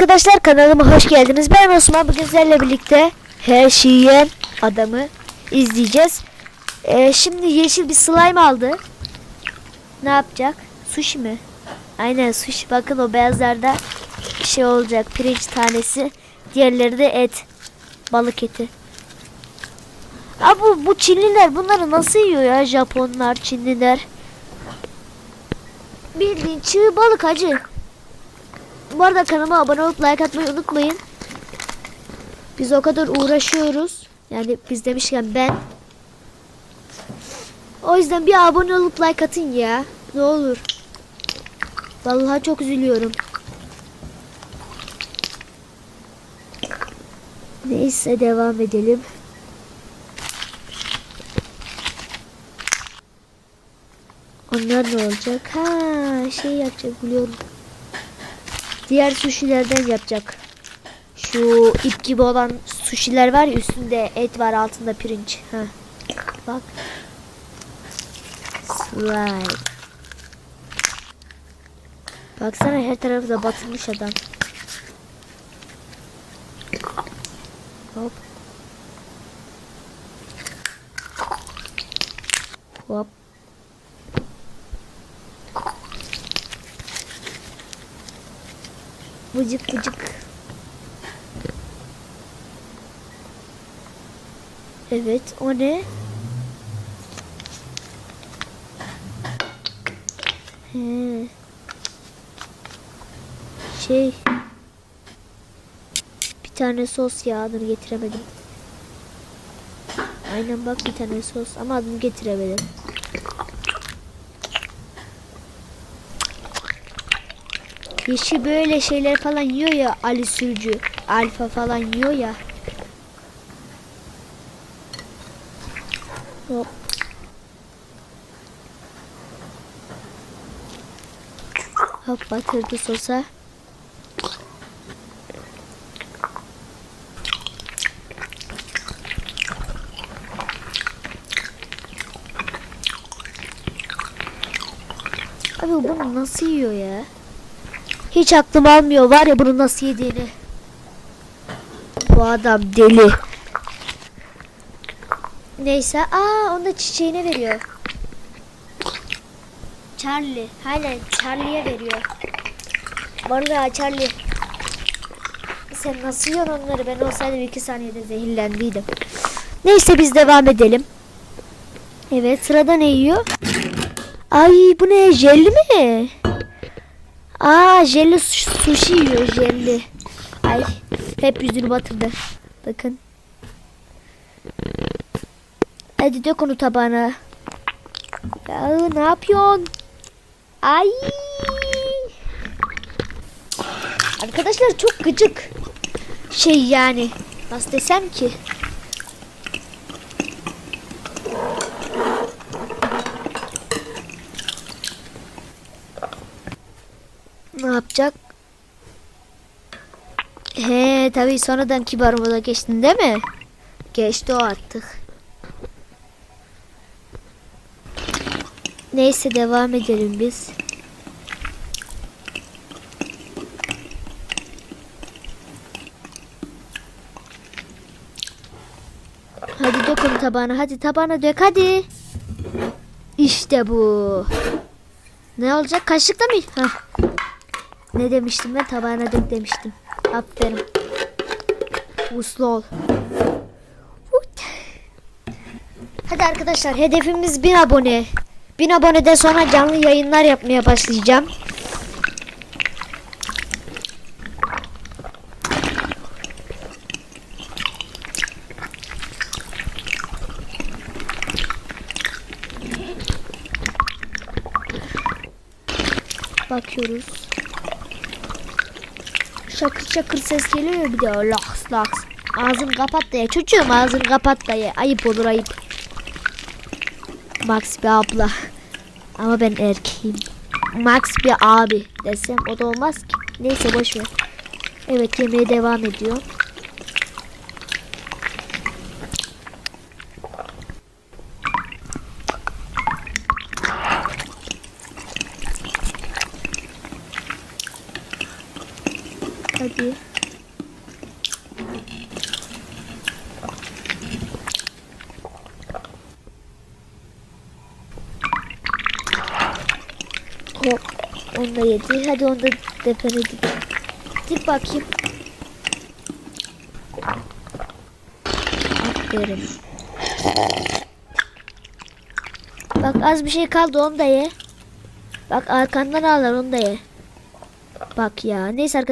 arkadaşlar kanalıma hoş geldiniz. Ben Osman. Bugün sizlerle birlikte her şeyi adamı izleyeceğiz. Ee, şimdi yeşil bir slime aldı. Ne yapacak? Sushi mi? Aynen sushi. Bakın o beyazlarda şey olacak. Pirinç tanesi. Diğerleri de et. Balık eti. Abi bu, bu Çinliler bunları nasıl yiyor ya? Japonlar, Çinliler. Bildiğin çığ balık acı. Bu arada kanalıma abone olup like atmayı unutmayın. Biz o kadar uğraşıyoruz. Yani biz demişken ben. O yüzden bir abone olup like atın ya. Ne olur. Vallahi çok üzülüyorum. Neyse devam edelim. Onlar ne olacak? Ha şey yapacak biliyorum. Diğer suşilerden yapacak. Şu ip gibi olan suşiler var ya üstünde et var altında pirinç. Ha. Bak. Slime. Baksana her tarafı da batırmış adam. Hop. Hop. Vıcık vıcık. Evet o ne? He. Şey. Bir tane sos ya adını getiremedim. Aynen bak bir tane sos ama adını getiremedim. Yeşil böyle şeyler falan yiyor ya Ali Sürücü. Alfa falan yiyor ya. Hop. Hop batırdı sosa. Abi bunu nasıl yiyor ya? Hiç aklım almıyor var ya bunu nasıl yediğini. Bu adam deli. Neyse. Aa onu da çiçeğine veriyor. Charlie. Aynen Charlie'ye veriyor. Vallahi Charlie. Sen nasıl yiyorsun onları? Ben olsaydım iki saniyede zehirlendiydim. Neyse biz devam edelim. Evet sırada ne yiyor? Ay bu ne? Jelli mi? Aa jelli su- sushi yiyor jelli. Ay hep yüzünü batırdı. Bakın. Hadi dök onu tabağına. Ya ne yapıyorsun? Ay. Arkadaşlar çok gıcık. Şey yani. Nasıl desem ki? Ne yapacak? He tabii sonradan kibar moda geçtin değil mi? Geçti o artık. Neyse devam edelim biz. Hadi dök onu tabağına. Hadi tabağına dök hadi. İşte bu. Ne olacak? Kaşıkla mı? Hah. Ne demiştim ben? Tabağına dök demiştim. Aferin. Uslu ol. Hadi arkadaşlar hedefimiz 1000 abone. 1000 aboneden sonra canlı yayınlar yapmaya başlayacağım. Bakıyoruz. Şakır şakır ses geliyor bir de laks laks. Ağzını kapat da ye. Çocuğum ağzını kapat da ye. Ayıp olur ayıp. Max bir abla. Ama ben erkeğim. Max bir abi desem o da olmaz ki. Neyse boş ver. Evet yemeğe devam ediyor. Hadi. Hop. Onu da yedi. Hadi onu da depere dip. Dip bakayım. Aferin. Bak az bir şey kaldı onu da ye. Bak arkandan ağlar onu da ye. Bak ya. Neyse arkadaşlar.